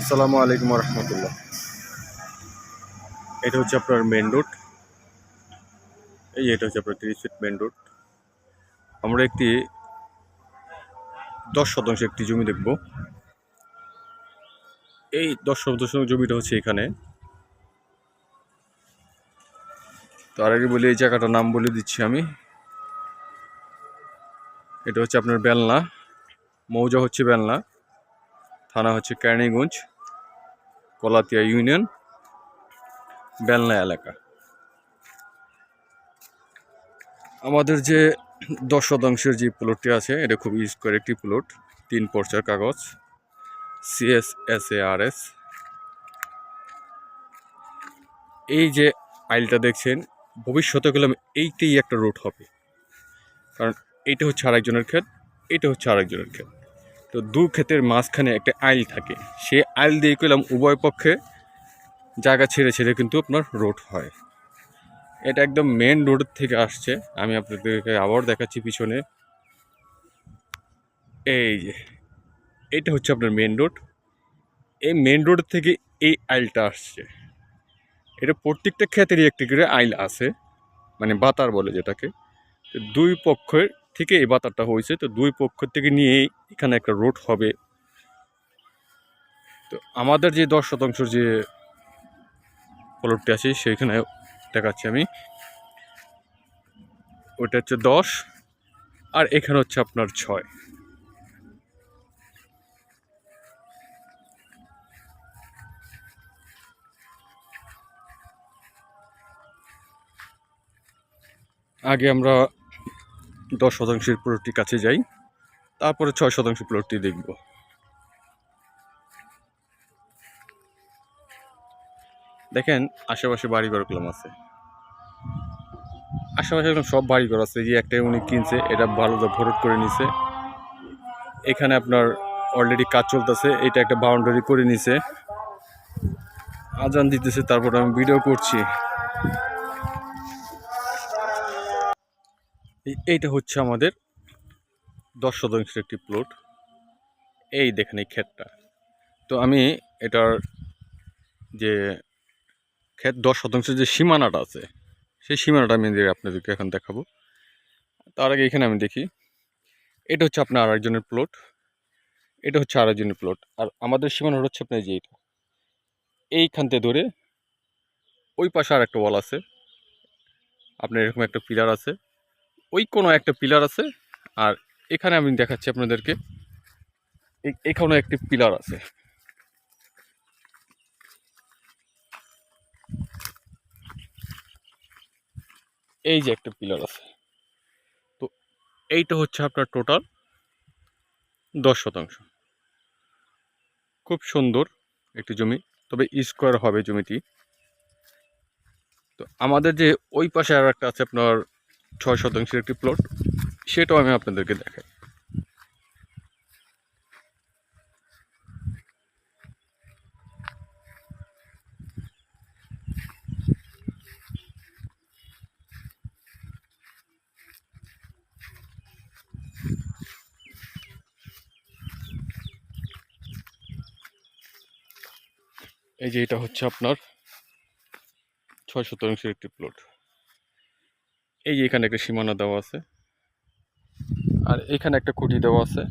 আসসালামু আলাইকুম রহমতুল্লাহ এটা হচ্ছে আপনার মেন রোড এই এটা হচ্ছে আপনার তিরিশ ফিট মেন রোড আমরা একটি দশ শতাংশ একটি জমি দেখব। এই দশ শতাংশ জমিটা হচ্ছে এখানে। তার আগে বলি, এই জায়গাটার নাম বলে দিচ্ছি আমি। এটা হচ্ছে আপনার বেলনা। মৌজা হচ্ছে বেলনা। থানা হচ্ছে কেরানীগঞ্জ, কলাতিয়া ইউনিয়ন, বেলনা এলাকা। আমাদের যে দশ শতাংশের যে প্লটটি আছে, এটা খুব স্কোয়ার একটি প্লট, তিন পর্চার কাগজ CS S A R S এই যে আইলটা দেখছেন, ভবিষ্যতে গেলাম এইটাই একটা রোড হবে। কারণ এইটা হচ্ছে আরেকজনের ক্ষেত এটা হচ্ছে আরেকজনের ক্ষেত। তো দু ক্ষেতের মাঝখানে একটা আইল থাকে। সেই আইল দিয়ে করলাম উভয় পক্ষে জায়গা ছেড়ে ছেড়ে কিন্তু আপনার রোড হয়। এটা একদম মেন রোড থেকে আসছে। আমি আপনাদেরকে আবার দেখাচ্ছি পিছনে। এই যে, এটা হচ্ছে আপনার মেন রোড এই মেন রোড থেকে এই আইলটা আসছে। এটা প্রত্যেকটা ক্ষেতেরই একটি করে আইল আছে। মানে বাতার বলে যেটাকে। দুই পক্ষের থেকে এই বাতারটা হয়েছে। তো দুই পক্ষ থেকে নিয়েই এখানে একটা রোড হবে। তো আমাদের যে দশ শতাংশ যে প্লটটি আছে, সেইখানে দেখাচ্ছি আমি। ওটা হচ্ছে দশ, আর এখানে হচ্ছে আপনার ছয়। আগে আমরা দশ শতাংশের প্লটটি কাছে যাই, তারপরে ছয় শতাংশ প্লটটি দেখব। দেখেন, আশেপাশে বাড়িঘর কলম আছে। আশেপাশে এরকম সব বাড়িঘর আছে যে একটা উনি কিনছে, এটা ভালো ভরট করে নিছে। এখানে আপনার অলরেডি কাজ চলতেছে, এটা একটা বাউন্ডারি করে নিছে। আজান দিতেছে, তারপর আমি ভিডিও করছি। এইটা হচ্ছে আমাদের দশ শতাংশের একটি প্লট এই দেখেন, এই ক্ষেতটা। তো আমি এটার যে ক্ষেত, দশ শতাংশের যে সীমানাটা আছে, সেই সীমানাটা আমি আপনাদেরকে এখন দেখাবো। তার আগে এখানে আমি দেখি, এটা হচ্ছে আপনার আরেকজনের প্লট এটা হচ্ছে আরেকজনের প্লট আর আমাদের সীমানাটা হচ্ছে আপনার যে এইটা। এইখান থেকে ধরে ওই পাশে আর একটা ওয়াল আছে। আপনার এরকম একটা পিলার আছে। ওই কোনো একটা পিলার আছে। আর এখানে আমি দেখাচ্ছি আপনাদেরকে। এখানেও একটি পিলার আছে। এই যে একটা পিলার আছে। তো এইটা হচ্ছে আপনার টোটাল দশ শতাংশ। খুব সুন্দর একটি জমি। তবে স্কোয়ার হবে জমিটি। তো আমাদের যে ওই পাশে আর একটা আছে আপনার ছয় শতাংশের একটি প্লট সেটাও আমি আপনাদেরকে দেখাই। এই যে এটা হচ্ছে আপনার ছয় শতাংশের একটি প্লট এই যে এখানে একটা সীমানা দেওয়া আছে। আর এখানে একটা খুঁটি দেওয়া আছে।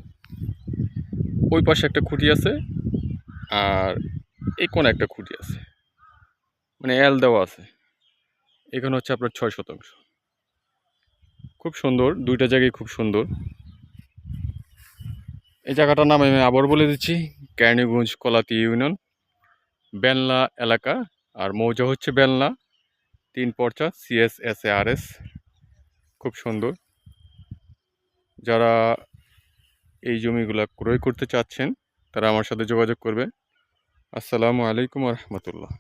ওই পাশে একটা খুঁটি আছে আর এই কোণে একটা খুঁটি আছে। মানে এল দেওয়া আছে। এখানে হচ্ছে আপনার ছয় শতাংশ। খুব সুন্দর, দুইটা জায়গায় খুব সুন্দর। এই জায়গাটার নাম আমি আবার বলে দিচ্ছি ক্যানিগঞ্জ কলাতি ইউনিয়ন, বেলনা এলাকা। আর মৌজা হচ্ছে বেলনা, তিন পর্চা CS S A R S খুব সুন্দর। যারা এই জমিগুলা ক্রয় করতে চাচ্ছেন, তারা আমার সাথে যোগাযোগ করবেন। আসসালামু আলাইকুম রহমতুল্লাহ।